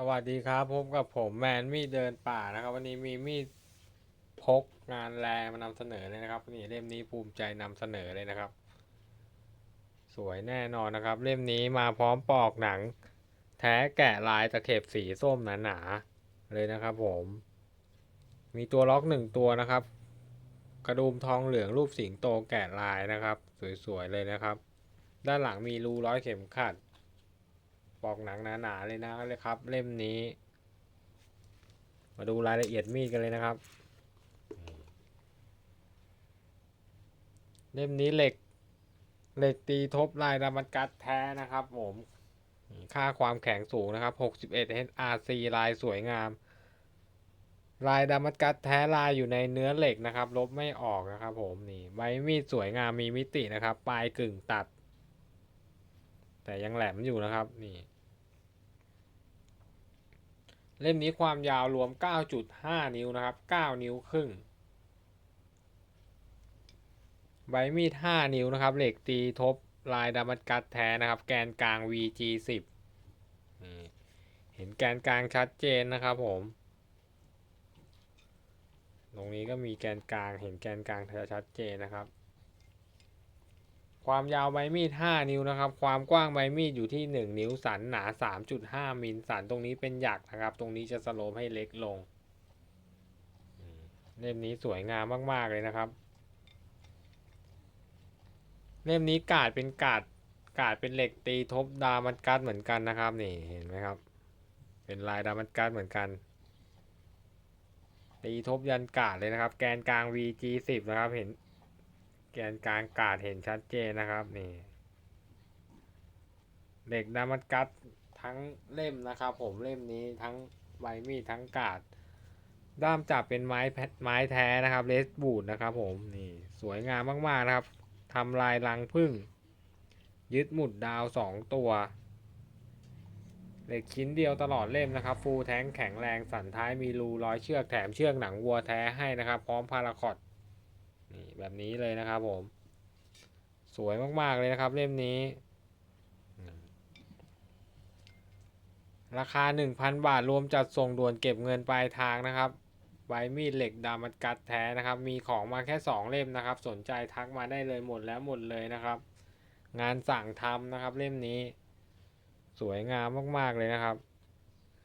สวัสดีครับพบกับผมแมนมีดเดินป่านะครับ วันนี้มีมีดพกงานแรงมานำเสนอเลยนะครับนี่เล่มนี้ภูมิใจนำเสนอเลยนะครับ สวยแน่นอนนะครับ เล่มนี้มาพร้อมปอกหนัง แท้แกะลายตะเข็บสีส้มหนาๆเลยนะครับ ผม มีตัวล็อกหนึ่งตัวนะครับ กระดุมทองเหลืองรูปสิงโตแกะลายนะครับ สวยๆเลยนะครับ ด้านหลังมีรูร้อยเข็มขัด อกหนังหนาๆเลยนะเลยครับ เล่มนี้ มาดูรายละเอียดมีดกันเลยนะครับ เล่มนี้เหล็ก เหล็กตีทบลายดามันกัดแท้นะครับผมค่าความแข็งสูงนะครับ 61 HRC ลายสวยงาม ลายดามัดกัดแท้ลายอยู่ในเนื้อเหล็กนะครับ ลบไม่ออกนะครับ ผมนี่ใบมีดสวยงามมีมิตินะครับ ปลายกึ่งตัด แต่ยังแหลมอยู่นะครับ นี่ เล่มนี้ความยาวรวม 9.5 นิ้วนะครับ 9 นิ้วครึ่ง ใบมีด 5 นิ้วนะครับ เหล็กตีทบลายดามัดกัดแท้นะครับ แกนกลาง VG10 เห็นแกนกลางชัดเจนนะครับผม ตรงนี้ก็มีแกนกลาง เห็นแกนกลางชัดเจนนะครับ ความยาวใบมีด 5 นิ้วนะครับ ความกว้างใบมีดอยู่ที่ 1 นิ้ว สันหนา 3.5 มิล สันตรงนี้เป็นหยักนะครับ ตรงนี้จะสโลปให้เล็กลง เล่มนี้สวยงามมาก ๆ เลยนะครับ เล่มนี้กาดเป็นกาดกาดเป็นเหล็กตีทบดามันกัดเหมือนกันนะครับ นี่เห็นไหมครับ เป็นลายดามันกัดเหมือนกัน ตีทบยันกาดเลยนะครับ แกนกลาง VG10 นะครับ เห็น แกนกลางกาดเห็นชัดเจนนะครับนี่เหล็กดามัดกัดทั้งเล่มนะครับ ผมเล่มนี้ทั้งใบมีดทั้งกาดด้ามจับเป็นไม้แพไม้แท้นะครับเลสบูดนะครับ ผมนี่สวยงามมากๆนะครับทำลายรังพึ่ง ยึดหมุดดาวสองตัวเหล็กชิ้นเดียวตลอดเล่มนะครับ ฟูลแท้งแข็งแรงสันท้ายมีรูร้อยเชือกแถมเชือกหนังวัวแท้ให้นะครับ พร้อมพาราคอต นี่แบบนี้เลยนะครับผม สวยมากๆเลยนะครับเล่มนี้ ราคา 1,000 บาทรวมจัดส่งด่วนเก็บเงินปลายทางนะครับใบมีดเหล็กดามันกัดแท้นะครับ มีของมาแค่ 2 เล่มนะครับ สนใจทักมาได้เลยหมดแล้วหมดเลยนะครับ งานสั่งทำนะครับเล่มนี้ สวยงามมากๆเลยนะครับ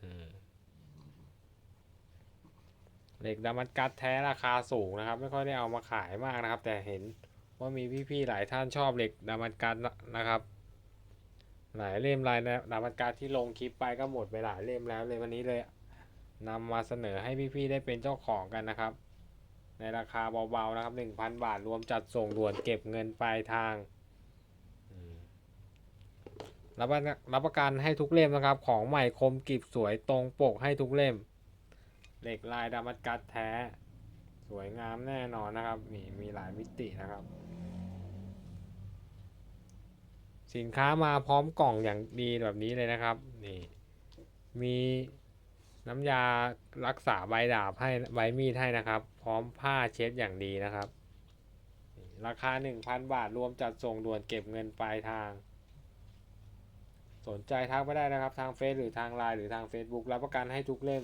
อืม เหล็กดามันกัดแท้ราคาสูงนะครับ ไม่ค่อยได้เอามาขายมากนะครับ แต่เห็นว่ามีพี่ๆหลายท่านชอบเหล็กดามันกัดนะครับ หลายเล่มลายดามันกัดที่ลงคลิปไปก็หมดไปหลายเล่มแล้วเลยวันนี้เลยนำมาเสนอให้พี่ๆได้เป็นเจ้าของกันนะครับ ในราคาเบาๆนะครับ 1,000 บาทรวมจัดส่งด่วนเก็บเงินปลายทางรับประกันรับประกันให้ทุกเล่มนะครับ ของใหม่คมกริบสวยตรงปกให้ทุกเล่ม เหล็กลายดามัดกัดแท้ สวยงามแน่นอนนะครับมีมีหลายมิตินะครับ สินค้ามาพร้อมกล่องอย่างดีแบบนี้เลยนะครับ นี่ มีน้ำยารักษาใบดาบให้ใบมีดให้นะครับ พร้อมผ้าเช็ดอย่างดีนะครับ ราคา 1,000 บาทรวมจัดส่งด่วนเก็บเงินปลายทาง สนใจทักไม่ได้นะครับ ทางเฟซหรือทางไลน์หรือทาง Facebook รับประกันให้ทุกเล่ม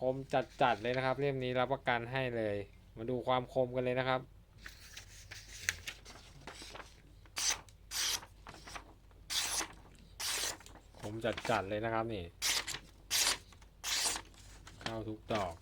คมจัดๆเลยนะครับ เล่มนี้รับประกันให้เลย มาดูความคมกันเลยนะครับ คมจัดๆเลยนะครับนี่เข้าทุกดอก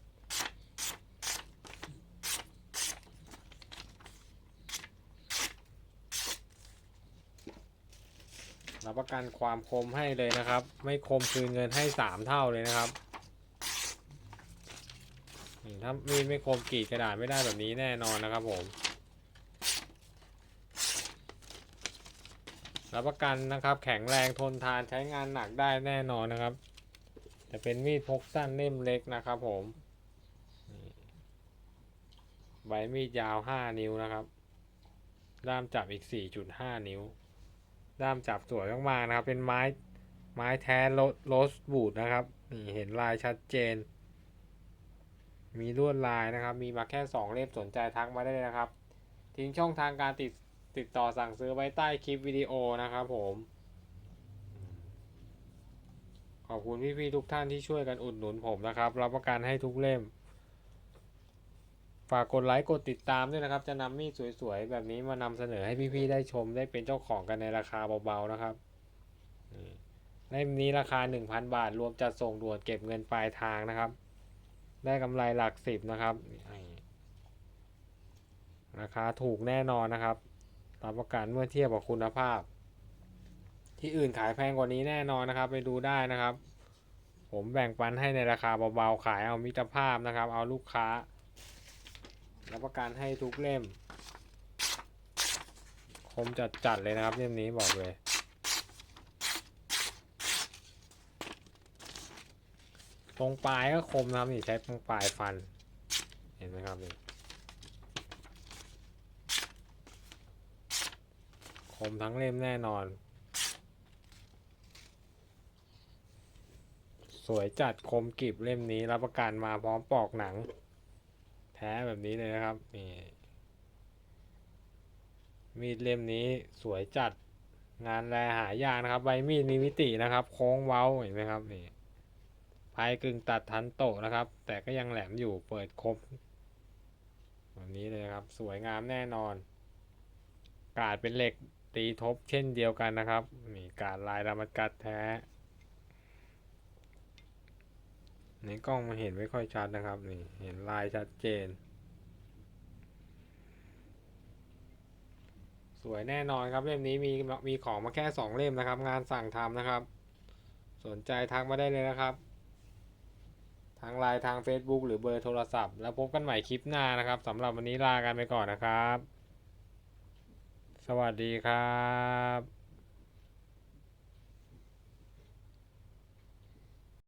รับประกันความคมให้เลยนะครับ ไม่คมคืนเงินให้สามเท่าเลยนะครับ้ามีดไม่คมกรีดกระดาษไม่ได้แบบนี้แน่นอนนะครับผมรับประกันนะครับ แข็งแรงทนทานใช้งานหนักได้แน่นอนนะครับ จะเป็นมีดพกสั้นเล่มเล็กนะครับผมใบมีดยาว 5 นิ้วนะครับ ด้ามจับอีก 4.5 นิ้ว ด้ามจับสวยมากๆนะครับ เป็นไม้ไม้แท้โรสบูดนะครับ นี่เห็นลายชัดเจน มีลวดลายนะครับ มีมาแค่ 2 เล่มสนใจทักมาได้เลยนะครับ ทิ้งช่องทางการติดติดต่อสั่งซื้อไว้ใต้คลิปวิดีโอนะครับผม ขอบคุณพี่ๆทุกท่านที่ช่วยกันอุดหนุนผมนะครับ รับประกันให้ทุกเล่ม ฝากกดไลค์กดติดตามด้วยนะครับ จะนำมีดสวยๆ แบบนี้มานำเสนอให้พี่ๆได้ชมได้เป็นเจ้าของกันในราคาเบาๆนะครับนี่เล่มนี้ราคา 1,000 บาท รวมจัดส่งด่วนเก็บเงินปลายทางนะครับ ได้กำไรหลักสิบนะครับ ราคาถูกแน่นอนนะครับรับประกันเมื่อเทียบกับคุณภาพ ที่อื่นขายแพงกว่านี้แน่นอนนะครับ ไปดูได้นะครับ ผมแบ่งปันให้ในราคาเบาๆ ขายเอามิตรภาพนะครับ เอาลูกค้า รับประกันให้ทุกเล่ม คมจัดจัดๆเลยนะครับเล่มนี้บอกเลย ตรงปลายก็คมนะครับนี่ใช้ตรงปลายฟัน เห็นไหมครับนี่คมทั้งเล่มแน่นอน สวยจัดคมกริบเล่มนี้รับประกันมาพร้อมปอกหนัง แท้แบบนี้เลยนะครับนี่มีดเล่มนี้สวยจัดงานแลหายากนะครับใบมีดมีมิตินะครับ โค้งเว้าเห็นไหมครับนี่ พายกึ่งตัดทันโตนะครับ แต่ก็ยังแหลมอยู่เปิดคมแบบนี้เลยครับ สวยงามแน่นอน กาดเป็นเหล็กตีทบเช่นเดียวกันนะครับนี่กาดลายดามัดกัดแท้ในกล้องมันเห็นไม่ค่อยชัดนะครับนี่เห็นลายชัดเจน สวยแน่นอนครับเล่มนี้มีมีของมาแค่สองเล่มนะครับ งานสั่งทำนะครับ สนใจทักมาได้เลยนะครับ ทางไลน์ทาง Facebook หรือเบอร์โทรศัพท์ แล้วพบกันใหม่คลิปหน้านะครับสำหรับวันนี้ลากันไปก่อนนะครับ สวัสดีครับ